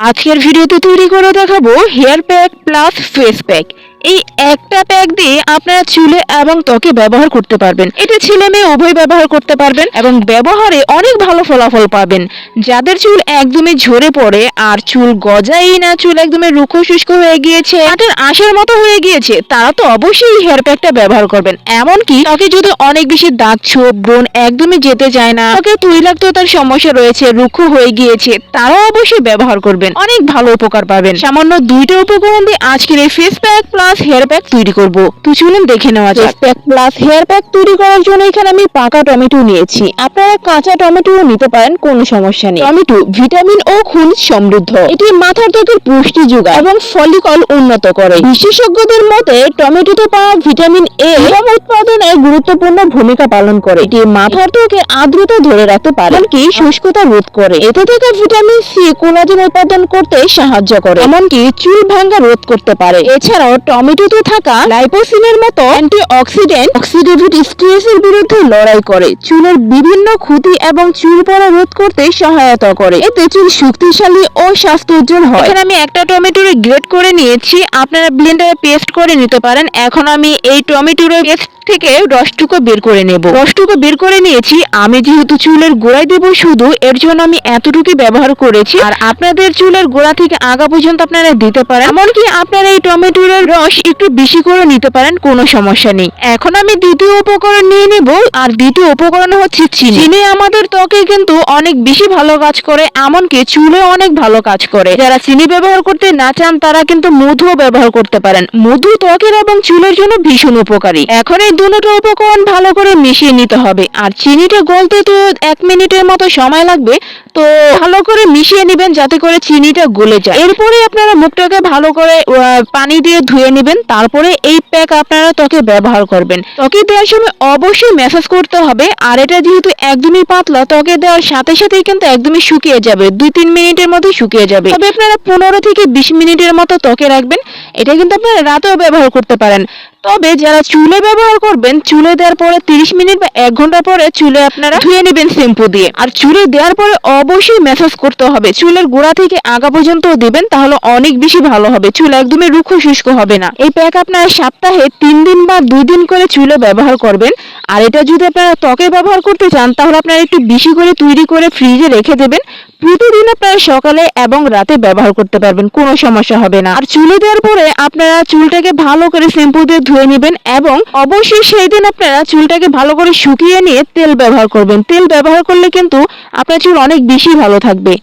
আজকের ভিডিওতে তৈরি করে দেখাবো hair pack plus face pack. এই একটা প্যাক দিয়ে আপনারা চুলে এবং ত্বকে ব্যবহার করতে পারবেন। এটা ছেলে মেয়ে উভয় ব্যবহার করতে পারবেন এবং ব্যবহারে অনেক ভালো ফলাফল পাবেন। যাদের চুল একদমই ঝরে পড়ে আর চুল গজাই না, চুল একদমই রুক্ষ শুষ্ক হয়ে গিয়েছে হাটের আঁশের মতো হয়ে গিয়েছে, তারা তো অবশ্যই হেয়ার প্যাকটা ব্যবহার করবেন। এমনকি ত্বকে যদি অনেক বেশি দাগ, ছোপ, ব্রণ একদমই যেতে চায় না, ত্বকে তৈলাক্ততার সমস্যা রয়েছে রুক্ষ হয়ে গিয়েছে, তারাও অবশ্যই ব্যবহার করবেন। অনেক ভালো উপকার পাবেন। সামান্য দুইটা উপকরণ দিয়ে আজকের এই face pack plus hair pack তৈরি করব। তো চলুন দেখে নেওয়া যাক। প্যাক প্লাস হেয়ার প্যাক তৈরি করার জন্য এখানে আমি পাকা টমেটো নিয়েছি। আপনারা কাঁচা টমেটোও নিতে পারেন কোনো সমস্যা নেই। টমেটো ভিটামিন ও খনিজ সমৃদ্ধ। এটি মাথার ত্বকের পুষ্টি যোগায় এবং ফলিকল উন্নত করে। বিশেষজ্ঞদের মতে টমেটোতে পাওয়া ভিটামিন এ উৎপাদনে গুরুত্বপূর্ণ ভূমিকা পালন করে। এটি মাথার ত্বকের আর্দ্রতা ধরে রাখতে পারে। এমনকি শুষ্কতা রোধ করে। এতে থেকে ভিটামিন সি, কোলাজেন উৎপাদন করতে সাহায্য করে। এমনকি চুল ভাঙ্গা রোধ করতে পারে। এছাড়াও টমেটোতে থাকা লাইপোসিনের মতো অ্যান্টিঅক্সিডেন্ট অক্সিডেটিভ স্ট্রেসের বিরুদ্ধে লড়াই করে। চুলের বিভিন্ন ক্ষতি এবং চুল পড়া রোধ করতে সহায়তা করে। এতে চুল শক্তিশালী ও স্বাস্থ্য উজ্জ্বল হয়। এখানে আমি একটা টমেটোর গ্রেট করে নিয়েছি। আপনারা ব্লেন্ডারে পেস্ট করে নিতে পারেন। এখন আমি এই টমেটোর পেস্ট থেকে রসটুকু বের করে নেব। রসটুকু বের করে নিয়েছি। আমি যেহেতু চুলের গোড়ায় দেব শুধু, এর জন্য আমি এতটুকু ব্যবহার করেছি। আর আপনাদের চুলের গোড়া থেকে আগা পর্যন্ত আপনারা দিতে পারেন। এমনকি আপনারা এই টমেটোর রস একটু বেশি করে নিতে পারেন, কোনো সমস্যা নেই। এখন আমি দ্বিতীয় উপকরণ নিয়ে নেব। আর দ্বিতীয় উপকরণ হচ্ছে চিনি। চিনি আমাদের ত্বকে কিন্তু অনেক বেশি ভালো কাজ করে, এমনকি চুলে অনেক ভালো কাজ করে। যারা চিনি ব্যবহার করতে না চান, তারা কিন্তু মধুও ব্যবহার করতে পারেন। মধু ত্বকের এবং চুলের জন্য ভীষণ উপকারী। এখন এই দুটো উপকরণ ভালো করে মিশিয়ে নিতে হবে। আর চিনিটা গলতে তো এক মিনিটের মতো সময় লাগবে, তো ভালো করে মিশিয়ে নেবেন যাতে করে চিনিটা গলে যায়। এরপরে আপনারা মুখটাকে ভালো করে পানি দিয়ে ধুয়ে নেবেন। তারপরে এই প্যাক আপনারা ত্বকে ব্যবহার করবেন। ত্বকে দেওয়ার সময় অবশ্যই ম্যাসাজ করতে হবে। আর এটা যেহেতু একদমই পাতলা, ত্বকে দেওয়ার সাথে সাথেই কিন্তু একদমই শুকিয়ে যাবে। দুই তিন মিনিটের মধ্যে শুকিয়ে যাবে। তবে আপনারা পনেরো থেকে বিশ মিনিটের মতো ত্বকে রাখবেন। এটা কিন্তু আপনারা রাতেও ব্যবহার করতে পারেন। তবে যারা চুলে ব্যবহার করবেন, চুলে দেওয়ার পরে তিরিশ মিনিট বা এক ঘণ্টা পরে চুলে আপনারা ধুয়ে নেবেন শ্যাম্পু দিয়ে। আর চুলে দেওয়ার পরে অবশ্যই ম্যাসাজ করতে হবে। চুলের গোড়া থেকে আগা পর্যন্ত দিবেন, তাহলে অনেক বেশি ভালো হবে। চুল একদমই রুক্ষ শুষ্ক হবে না। এই প্যাক আপনারা সপ্তাহে তিন দিন বা দুই দিন করে চুলে ব্যবহার করবেন। আর এটা যদি আপনারা ত্বকে ব্যবহার করতে চান, তাহলে আপনারা একটু বেশি করে তৈরি করে ফ্রিজে রেখে দেবেন। প্রতিদিন আপনারা সকালে এবং রাতে ব্যবহার করতে পারবেন, কোনো সমস্যা হবে না। আর চুলে দেওয়ার পরে আপনারা চুলটাকে ভালো করে শ্যাম্পু দিয়ে ধুয়ে নেবেন এবং অবশ্যই সেই দিন আপনারা চুলটাকে ভালো করে শুকিয়ে নিয়ে তেল ব্যবহার করবেন। তেল ব্যবহার করলে কিন্তু আপনার চুল অনেক বেশি ভালো থাকবে।